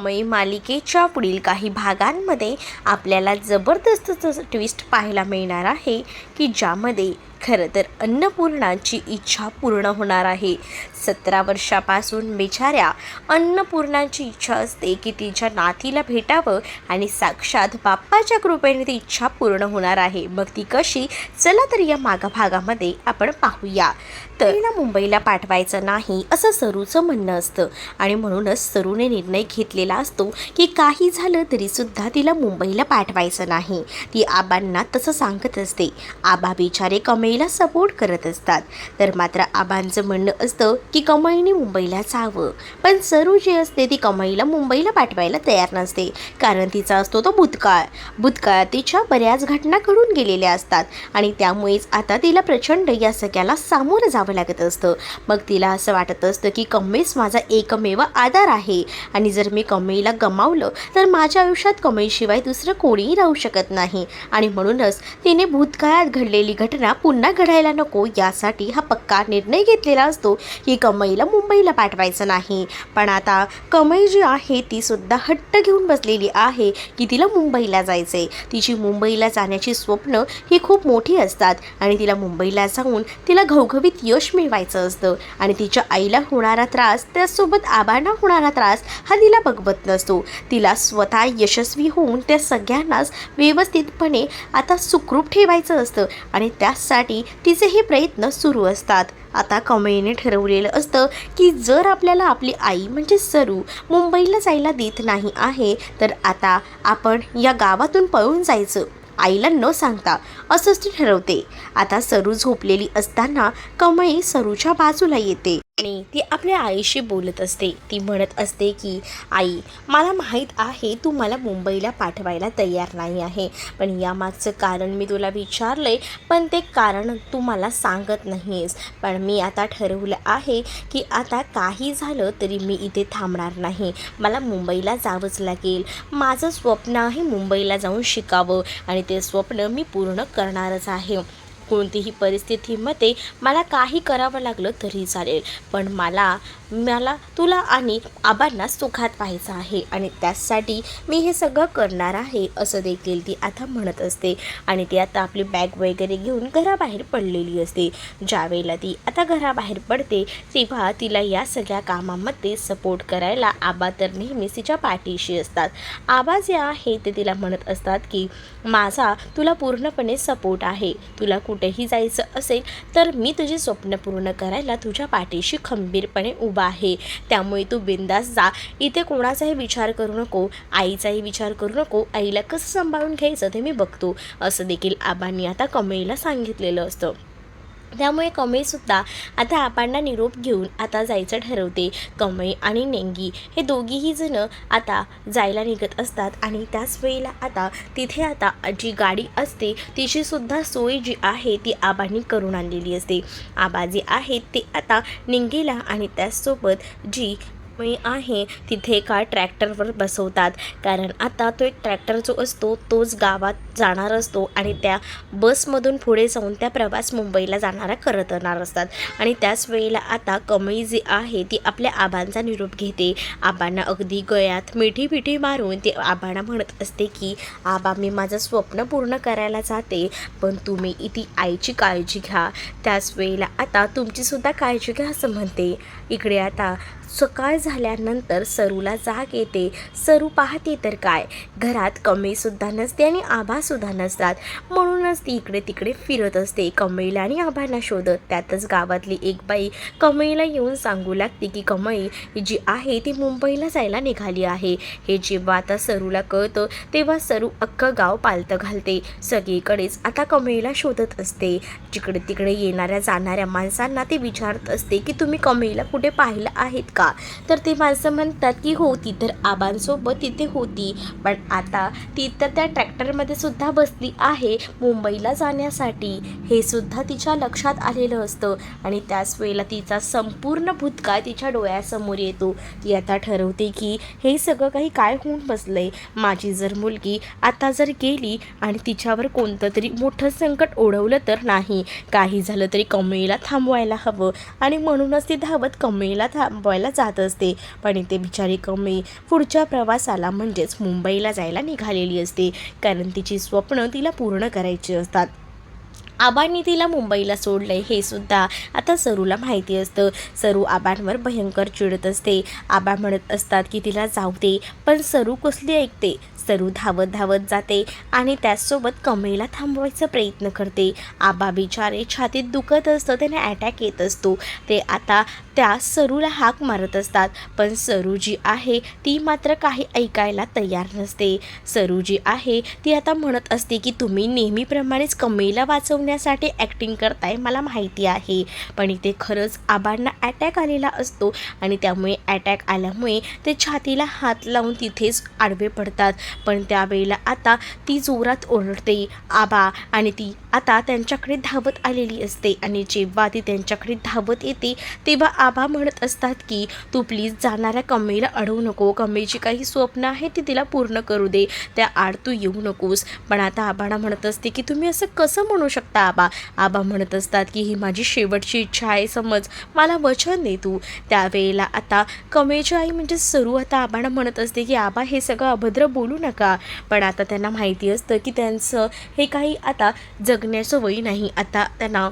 मय मालिकेच्या पुढील काही भागांमध्ये आपल्याला जबरदस्त ट्विस्ट पाहायला मिळणार आहे की ज्यामध्ये खरं तर अन्नपूर्णाची इच्छा पूर्ण होणार आहे. सतरा वर्षापासून बिचाऱ्या अन्नपूर्णाची इच्छा असते की तिच्या नातीला भेटावं आणि साक्षात बाप्पाच्या कृपेने ती इच्छा पूर्ण होणार आहे. मग ती कशी? चला तर या मागा भागामध्ये आपण पाहूया. तर तिला मुंबईला पाठवायचं नाही असं सरूचं म्हणणं असतं. आणि म्हणूनच सरूने निर्णय घेतलेला असतो की काही झालं तरी सुद्धा तिला मुंबईला पाठवायचं नाही. ती आबांना तसं सांगत असते. आबा बिचारे मुंबईला सपोर्ट करत असतात. तर मात्र आबांचं म्हणणं असतं की कमईने मुंबईला जावं. पण सरू जी असते ती कमाईला मुंबईला पाठवायला तयार नसते. कारण तिचा असतो तो भूतकाळ. भूतकाळात तिच्या बऱ्याच घटना घडून गेलेल्या असतात. आणि त्यामुळेच आता तिला प्रचंड या सगळ्याला सामोरं जावं लागत असतं. मग तिला असं वाटत असतं की कमेस माझा एकमेव आधार आहे. आणि जर मी कमईला गमावलं तर माझ्या आयुष्यात कमईशिवाय दुसरं कोणीही राहू शकत नाही. आणि म्हणूनच तिने भूतकाळात घडलेली घटना पुन्हा घडायला नको यासाठी हा पक्का निर्णय घेतलेला असतो. की कमईला मुंबईला पाठवायचं नाही. पण आता कमई जी आहे ती सुद्धा हट्ट घेऊन बसलेली आहे की तिला मुंबईला जायचं आहे तिची मुंबईला जाण्याची स्वप्न ही खूप मोठी असतात आणि तिला मुंबईला जाऊन तिला घवघवीत यश मिळवायचं असतं. आणि तिच्या आईला होणारा त्रास त्यासोबत आबांना होणारा त्रास हा तिला बघवत नसतो. तिला स्वतः यशस्वी होऊन त्या सगळ्यांनाच व्यवस्थितपणे आता सुखरूप ठेवायचं असतं. आणि त्यासाठी तिचे हे प्रयत्न सुरू असतात. आता कमळीने ठरवलेलं असतं की जर आपल्याला आपली आई म्हणजे सरू मुंबईला जायला देत नाही आहे तर आता आपण या गावातून पळून जायचं आईला न सांगता असंच ती ठरवते. आता सरू झोपलेली असताना कमळी सरूच्या बाजूला येते. आणि ती आपल्या आईशी बोलत असते. ती म्हणत असते की आई मला माहीत आहे तू मला मुंबईला पाठवायला तयार नाही आहे. पण यामागचं कारण मी तुला विचारलंय पण ते कारण तू मला सांगत नाहीस पण मी आता ठरवलं आहे की आता काही झालं तरी मी इथे थांबणार नाही. मला मुंबईला जावंच लागेल. माझं स्वप्न आहे मुंबईला जाऊन शिकावं आणि ते स्वप्न मी पूर्ण करणारच आहे. कोणतीही परिस्थितीमध्ये मला काही करावं लागलं तरी चालेल. पण मला मला तुला आणि आबांना सुखात पाहायचं आहे आणि त्यासाठी मी हे सगळं करणार आहे असं देखील ती आता म्हणत असते. आणि ती आता आपली बॅग वगैरे घेऊन घराबाहेर पडलेली असते. ज्यावेळेला ती आता घराबाहेर पडते तेव्हा तिला या सगळ्या कामामध्ये सपोर्ट करायला आबा तर नेहमीच तिच्या पाठीशी असतात. आबा जे आहे ते तिला म्हणत असतात की माझा तुला पूर्णपणे सपोर्ट आहे. तुला कुठेही जायचं असेल तर मी तुझी स्वप्न पूर्ण करायला तुझ्या पाठीशी खंबीरपणे उभा आहे. त्यामुळे तू बिंदास जा. इथे कोणाचाही विचार करू नको आईचाही विचार करू नको आईला कसं सांभाळून घ्यायचं ते मी बघतो. असं देखील आबांनी आता कमळीला सांगितलेलं असतं. त्यामुळे कमळीसुद्धा आता आपांना निरोप घेऊन आता जायचं ठरवते. कमळी आणि नेंगी हे दोघीही जणं आता जायला निघत असतात आणि त्याच वेळेला आता तिथे आता जी गाडी असते तिचीसुद्धा सोय जी आहे ती आबांनी करून आणलेली असते. आबा जे आहेत ते आता निंगीला आणि त्याचसोबत जी मी आहे तिथे एका ट्रॅक्टरवर बसवतात. कारण आता तो एक ट्रॅक्टर जो असतो तोच गावात जाणार असतो आणि त्या बसमधून पुढे जाऊन त्या प्रवास मुंबईला जाणारा करत येणार असतात. आणि त्याच वेळेला आता कमळी जी आहे ती आपल्या आबांचा निरोप घेते. आबांना अगदी गळ्यात मिठी मिठी मारून ती आबांना म्हणत असते की आबा मी माझं स्वप्न पूर्ण करायला जाते पण तुम्ही इथे आईची काळजी घ्या. त्याच वेळेला आता तुमचीसुद्धा काळजी घ्या असं म्हणते. इकडे आता सकाळ झाल्यानंतर सरूला जाग येते. सरू पाहते तर काय? घरात कमईसुद्धा नसते आणि आभासुद्धा नसतात. म्हणूनच ती इकडे तिकडे फिरत असते. कमईला आणि आभांना शोधत त्यातच गावातली एक बाई कमईला येऊन सांगू लागते की कमई जी आहे ती मुंबईला जायला निघाली आहे. हे जेव्हा आता सरूला कळतं तेव्हा सरू अख्खं गाव पालतं घालते. सगळीकडेच आता कमईला शोधत असते. जिकडे तिकडे येणाऱ्या जाणाऱ्या माणसांना ते विचारत असते की तुम्ही कमईला कुठे पाहिलं आहेत का? का? तर ते माणसं म्हणतात की हो ती तर आबांसोबत तिथे होती. पण आता ती तर त्या ट्रॅक्टरमध्ये सुद्धा बसली आहे मुंबईला जाण्यासाठी. हे सुद्धा तिच्या लक्षात आलेलं असतं आणि त्याच वेळेला तिचा संपूर्ण भूतकाळ तिच्या डोळ्यासमोर येतो. ती आता ठरवते की हे सगळं काही काय होऊन बसलं आहे माझी जर मुलगी आता जर गेली आणि तिच्यावर कोणतं तरी मोठं संकट ओढवलं तर नाही. काही झालं तरी कमळीला थांबवायला हवं आणि म्हणूनच ती धावत कमळीला थांबवायला जात असते. पण इथे बिचारी कमी पुढच्या प्रवासाला म्हणजेच मुंबईला जायला निघालेली असते. कारण तिची स्वप्न तिला पूर्ण करायची असतात. आबांनी तिला मुंबईला सोडलंय हे सुद्धा आता सरूला माहिती असतं. सरू आबांवर भयंकर चिडत असते. आबा म्हणत असतात की तिला जाऊ दे पण सरू कसली ऐकते? सरू धावत धावत जाते आणि त्याचसोबत कमळीला थांबवायचा प्रयत्न करते. आबा बिचारे छातीत दुखत असतं त्याने अटॅक येत असतो. ते आता त्या सरूला हाक मारत असतात. पण सरू जी आहे ती मात्र काही ऐकायला तयार नसते. सरू जी आहे ती आता म्हणत असते की तुम्ही नेहमीप्रमाणेच कमेला वाचवण्यासाठी ॲक्टिंग करताय मला माहिती आहे. पण इथे खरंच आबांना अटॅक आलेला असतो आणि त्यामुळे अटॅक आल्यामुळे ते छातीला हात लावून तिथेच आडवे पडतात. पण त्यावेळेला आता ती जोरात ओरडते आबा आणि ती आता त्यांच्याकडे धावत आलेली असते आणि जेव्हा ती त्यांच्याकडे धावत येते तेव्हा आबा म्हणत असतात की तू प्लीज जाणाऱ्या कमेला अडवू नको. कमेची काही स्वप्न आहे ती तिला पूर्ण करू दे. त्या आड तू येऊ नकोस. पण आता आबाना म्हणत असते की तुम्ही असं कसं म्हणू शकता आबा? आबा म्हणत असतात की ही माझी शेवटची इच्छा आहे समज. मला वचन दे तू. त्यावेळेला आता कमेची आई म्हणजे सरू आता आबांना म्हणत असते की आबा हे सगळं अभद्र बोलू नका. पण आता त्यांना माहिती असतं की त्यांचं हे काही आता जग जगण्यासवयी नाही. आता त्यांना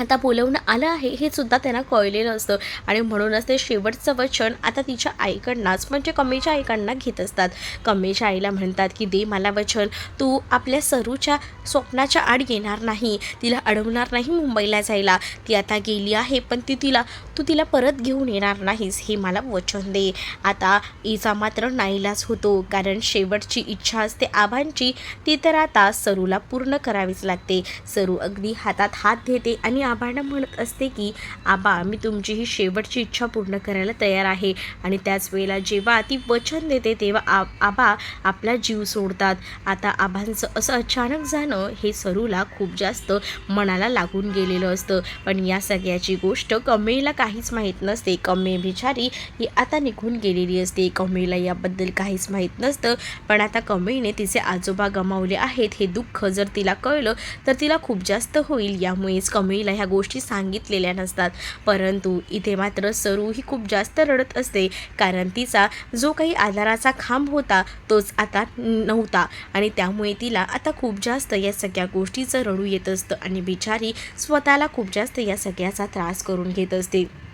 आता बोलवणं आलं आहे हे सुद्धा त्यांना कळलेलं असतं. आणि म्हणूनच ते शेवटचं वचन आता तिच्या आईकडनंच म्हणजे कमीच्या आईकडनं घेत असतात. कमीच्या आईला म्हणतात की दे मला वचन. तू आपल्या सरूच्या स्वप्नाच्या आड येणार नाही. तिला अडवणार नाही मुंबईला जायला. ती आता गेली आहे पण ती तिला तू तिला परत घेऊन येणार नाहीस. हे मला वचन दे. आता इचा मात्र नाईलाज होतो कारण शेवटची इच्छा असते आबांची. ती तर आता सरूला पूर्ण करावीच लागते. सरू अगदी हातात हात घेते आणि आबांना म्हणत असते की आबा मी तुमची ही शेवटची इच्छा पूर्ण करायला तयार आहे. आणि त्याच वेळेला जेव्हा ती वचन देते तेव्हा आ आबा आपला जीव सोडतात. आता आबांचं असं अचानक जाणं हे सरूला खूप जास्त मनाला लागून गेलेलं असतं. पण या सगळ्याची गोष्ट कमेला काहीच माहीत नसते. कमे बिचारी ही आता निघून गेलेली असते. कमेला याबद्दल काहीच माहीत नसतं. पण आता कमेने तिचे आजोबा गमावले आहेत. हे दुःख जर तिला कळलं तर तिला खूप जास्त होईल. यामुळेच कमेला ह्या गोष्टी सांगितलेल्या नसतात. परंतु इथे मात्र सरू ही खूप जास्त रडत असते. कारण तिचा जो काही आधाराचा खांब होता तोच आता नव्हता. आणि त्यामुळे तिला आता खूप जास्त या सगळ्या गोष्टीचं रडू येत असतं. आणि बिचारी स्वतःला खूप जास्त या सगळ्याचा त्रास करून घेत असते.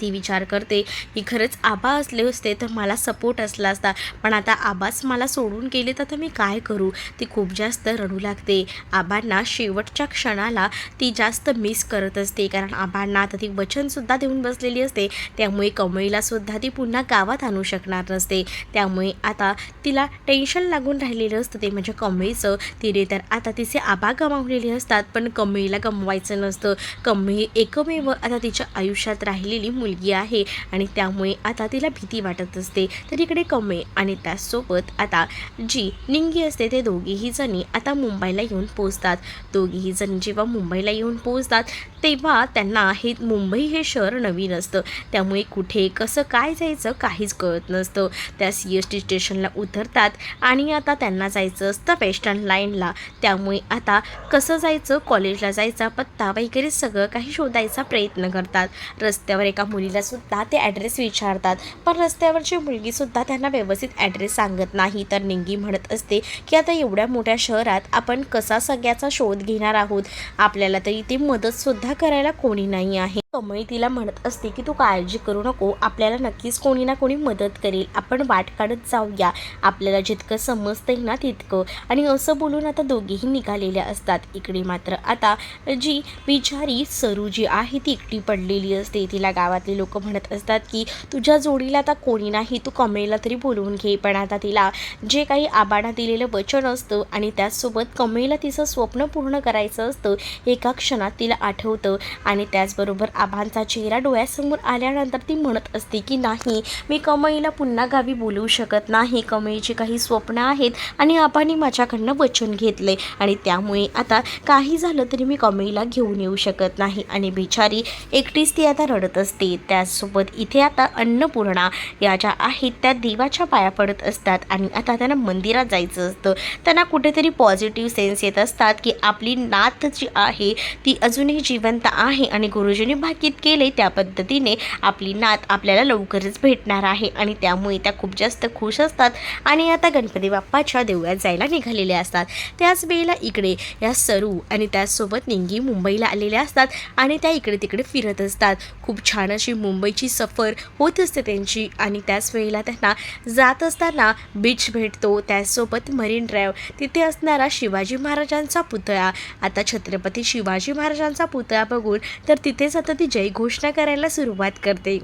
ती विचार करते की खरंच आबा असले असते तर मला सपोर्ट असला असता. पण आता आबाच मला सोडून गेले तर मी काय करू? ती खूप जास्त रडू लागते. आबांना शेवटच्या क्षणाला ती जास्त मिस करत असते. कारण आबांना आता ती वचनसुद्धा देऊन बसलेली असते. त्यामुळे कमळीलासुद्धा ती पुन्हा गावात आणू शकणार नसते. त्यामुळे आता तिला टेन्शन लागून राहिलेलं असतं ते म्हणजे कमळीचं. तिने तर आता तिचे आबा गमावलेले असतात. पण कमळीला गमवायचं नसतं. कमळी एकमेव आता तिच्या आयुष्यात राहिलेली मुलगी आहे आणि त्यामुळे आता तिला भीती वाटत असते. तर इकडे कमे आणि त्याचसोबत आता जी निंगी असते ते दोघीही जणी आता मुंबईला येऊन पोचतात दोघीही जणी जेव्हा मुंबईला येऊन पोचतात तेव्हा त्यांना हे मुंबई हे शहर नवीन असतं. त्यामुळे कुठे कसं काय जायचं काहीच कळत नसतं. त्या सी एस टी स्टेशनला उतरतात आणि आता त्यांना जायचं असतं वेस्टर्न लाईनला. त्यामुळे आता कसं जायचं कॉलेजला जायचा पत्ता वगैरे सगळं काही शोधायचा प्रयत्न करतात. रस्त्यावर एका मुलीला सुद्धा ते ॲड्रेस विचारतात. पण रस्त्यावरची मुलगीसुद्धा त्यांना व्यवस्थित ॲड्रेस सांगत नाही. तर निंगी म्हणत असते की आता एवढ्या मोठ्या शहरात आपण कसा सगळ्याचा शोध घेणार आहोत? आपल्याला तर इथे मदतसुद्धा करायला कोणी नाही आहे. कमळी तिला म्हणत असते की तू काळजी करू नको. आपल्याला नक्कीच कोणी ना कोणी मदत करेल. आपण वाट काढत जाऊया. आपल्याला जितकं समजतंय ना तितकं. आणि असं बोलून आता दोघेही निघालेल्या असतात. इकडे मात्र आता जी बिचारी सरू जी आहे ती एकटी पडलेली असते. तिला गावातले लोक म्हणत असतात की तुझ्या जोडीला आता कोणी नाही तू कमळीला तरी बोलवून घे. पण आता तिला जे काही आबाडा दिलेलं वचन असतं आणि त्याचसोबत कमळीला तिचं स्वप्न पूर्ण करायचं असतं एका क्षणात तिला आठवतं. आणि त्याचबरोबर आबांचा चेहरा डोळ्यासमोर आल्यानंतर ती म्हणत असते की नाही मी कमळीला पुन्हा गावी बोलवू शकत नाही. कमळीची काही स्वप्न आहेत आणि आबांनी माझ्याकडनं वचन घेतले आणि त्यामुळे आता काही झालं तरी मी कमळीला घेऊन येऊ शकत नाही. आणि बिचारी एकटीच ती आता रडत असते. असते त्याचसोबत इथे आता अन्नपूर्णा या ज्या आहेत त्या देवाच्या पाया पडत असतात आणि आता त्यांना मंदिरात जायचं असतं. त्यांना कुठेतरी पॉझिटिव्ह सेन्स येत असतात की आपली नात जी आहे ती अजूनही जिवंत आहे आणि गुरुजींनी भाकीत केले त्या पद्धतीने आपली नात आपल्याला लवकरच भेटणार आहे आणि त्यामुळे त्या खूप जास्त खुश असतात आणि आता गणपती बाप्पाच्या देवळात जायला निघालेल्या असतात. त्याच वेळेला इकडे या सरू आणि त्याचसोबत निंगी मुंबईला आलेल्या असतात आणि त्या इकडे तिकडे फिरत असतात. खूप छान अशी मुंबईची सफर होत असते त्यांची आणि त्याच वेळेला त्यांना जात असताना बीच भेटतो. त्याचसोबत मरीन ड्राईव्ह तिथे असणारा शिवाजी महाराजांचा पुतळा. आता छत्रपती शिवाजी महाराजांचा पुतळा बघून तर तिथेच आता ती जय घोषणा करायला सुरुवात करते.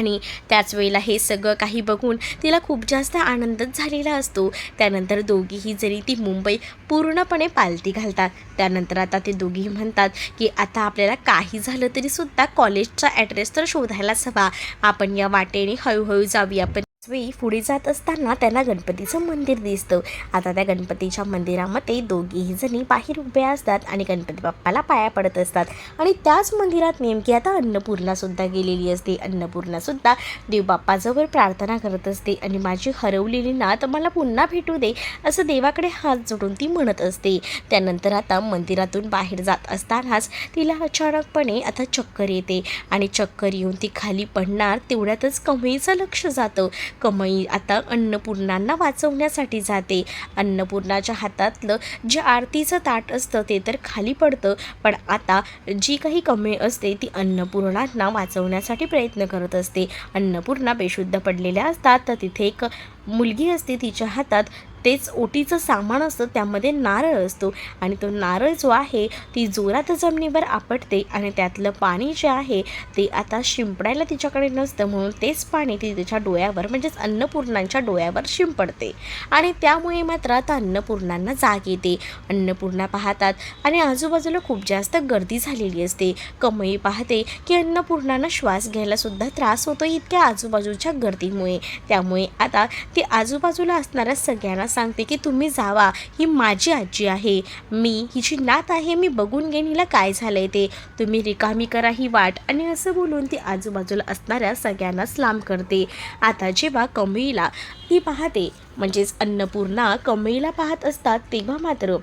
आणि त्याच वेळेला हे सगळं काही बघून तिला खूप जास्त आनंदच झालेला असतो. त्यानंतर दोघीही जरी ती मुंबई पूर्णपणे पालती घालतात. त्यानंतर आता ते दोघीही म्हणतात की आता आपल्याला काही झालं तरीसुद्धा कॉलेजचा ॲड्रेस तर शोधायलाच हवा. आपण या वाटेने हळूहळू जाऊया. पण स्वी पुढे जात असताना त्यांना गणपतीचं मंदिर दिसतं. आता त्या गणपतीच्या मंदिरामध्ये दोघीही जणी बाहेर उभ्या असतात आणि गणपती बाप्पाला पाया पडत असतात. आणि त्याच मंदिरात नेमकी आता अन्नपूर्णासुद्धा गेलेली असते. अन्नपूर्णासुद्धा देवबाप्पाजवळ प्रार्थना करत असते. आणि माझी हरवलेली नात मला पुन्हा भेटू दे असं देवाकडे हात जोडून ती म्हणत असते. त्यानंतर आता मंदिरातून बाहेर जात असतानाच तिला अचानकपणे आता चक्कर येते. आणि चक्कर येऊन ती खाली पडणार तेवढ्यातच कमळीचं लक्ष जातं. कमई आता अन्नपूर्णांना वाचवण्यासाठी जाते. अन्नपूर्णाच्या हातातलं जे आरतीचं ताट असतं ते तर खाली पडतं. पण आता जी काही कमई असते ती अन्नपूर्णांना वाचवण्यासाठी प्रयत्न करत असते. अन्नपूर्णा बेशुद्ध पडलेल्या असतात. तर तिथे एक मुलगी असते तिच्या हातात तेच ओटीचं सामान असतं त्यामध्ये नारळ असतो. आणि तो नारळ जो आहे ती जोरात जमिनीवर आपटते आणि त्यातलं पाणी जे आहे ते आता शिंपडायला तिच्याकडे नसतं. म्हणून तेच पाणी ती तिच्या डोळ्यावर म्हणजेच अन्नपूर्णांच्या डोळ्यावर शिंपडते. आणि त्यामुळे मात्र आता अन्नपूर्णांना जाग येते. अन्नपूर्णा पाहतात आणि आजूबाजूला खूप जास्त गर्दी झालेली असते. कमई पाहते की अन्नपूर्णांना श्वास घ्यायला सुद्धा त्रास होतो इतक्या आजूबाजूच्या गर्दीमुळे. त्यामुळे आता ती ती आजूबाजूला असणाऱ्या सगळ्यांना सांगते की तुम्ही जावा ही माझी आजी आहे. मी हिची नात आहे मी बघून घेईन हिला काय झालंय ते. तुम्ही रिकामी करा ही वाट आणि असं बोलून ती आजूबाजूला असणाऱ्या सगळ्यांनाच लांब करते. आता जेव्हा कमळीला ती पाहते म्हणजेच अन्नपूर्णा कमळीला पाहत असतात तेव्हा मात्र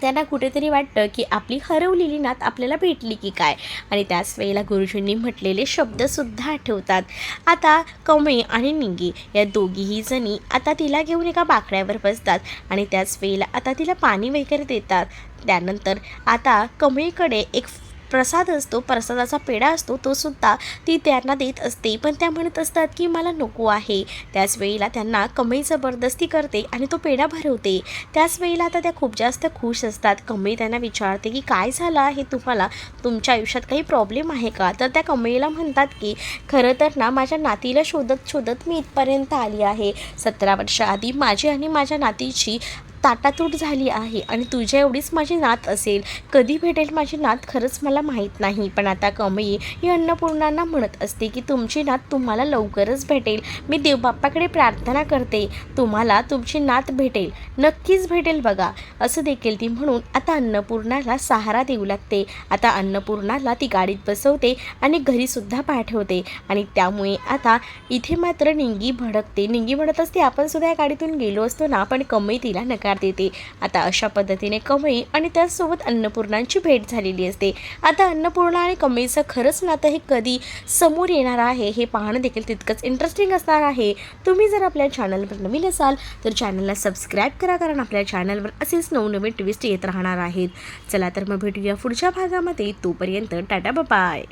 त्यांना कुठेतरी वाटतं की आपली हरवलेली नात आपल्याला भेटली की काय? आणि त्याच वेळेला गुरुजींनी म्हटलेले शब्दसुद्धा आठवतात. आता कमळी आणि निंगी या दोघीही जणी आता तिला घेऊन एका बाकड्यावर बसतात आणि त्याच वेळेला आता तिला पाणी वगैरे देतात. त्यानंतर आता कमळीकडे एक प्रसाद असतो प्रसादाचा पेढा असतो तो सुद्धा ती त्यांना देत असते. पण त्या म्हणत असतात की मला नको आहे. त्याच वेळेला त्यांना कमई जबरदस्ती करते आणि तो पेढा भरवते. त्याच वेळेला आता त्या खूप जास्त खुश असतात. कमई त्यांना विचारते की काय झालं आहे तुम्हाला? तुमच्या आयुष्यात काही प्रॉब्लेम आहे का? तर त्या कमईला म्हणतात की खरं तर ना माझ्या नातीला शोधत शोधत मी इथपर्यंत आली आहे. सतरा वर्ष आधी माझी आणि माझ्या नातीची ताटातूट झाली आहे आणि तुझ्या एवढीच माझी नात असेल. कधी भेटेल माझी नात खरंच मला माहीत नाही. पण आता कमई ही अन्नपूर्णांना म्हणत असते की तुमची नात तुम्हाला लवकरच भेटेल. मी देवबाप्पाकडे प्रार्थना करते. तुम्हाला तुमची नात भेटेल. नक्कीच भेटेल बघा. असं देखील ती म्हणून आता अन्नपूर्णाला सहारा देऊ लागते. आता अन्नपूर्णाला ती गाडीत बसवते आणि घरीसुद्धा पाठवते. आणि त्यामुळे आता इथे मात्र निंगी भडकते. निंगी म्हणत असते आपण सुद्धा या गाडीतून गेलो असतो ना पण कमई तिला नकार देते. आता अशा पद्धतीने कमळी आणि त्यासोबत अन्नपूर्णांची भेट झालेली असते. आता अन्नपूर्णा आणि कमळीचं खरंच नातं हे कधी समोर येणार आहे हे पाहणं देखील तितकंच इंटरेस्टिंग असणार आहे. तुम्ही जर आपल्या चॅनलवर नवीन असाल तर चॅनलला सबस्क्राईब करा कारण आपल्या चॅनलवर असेच नवनवीन ट्विस्ट येत राहणार आहेत. चला तर मग भेटूया पुढच्या भागामध्ये. तोपर्यंत टाटा बाय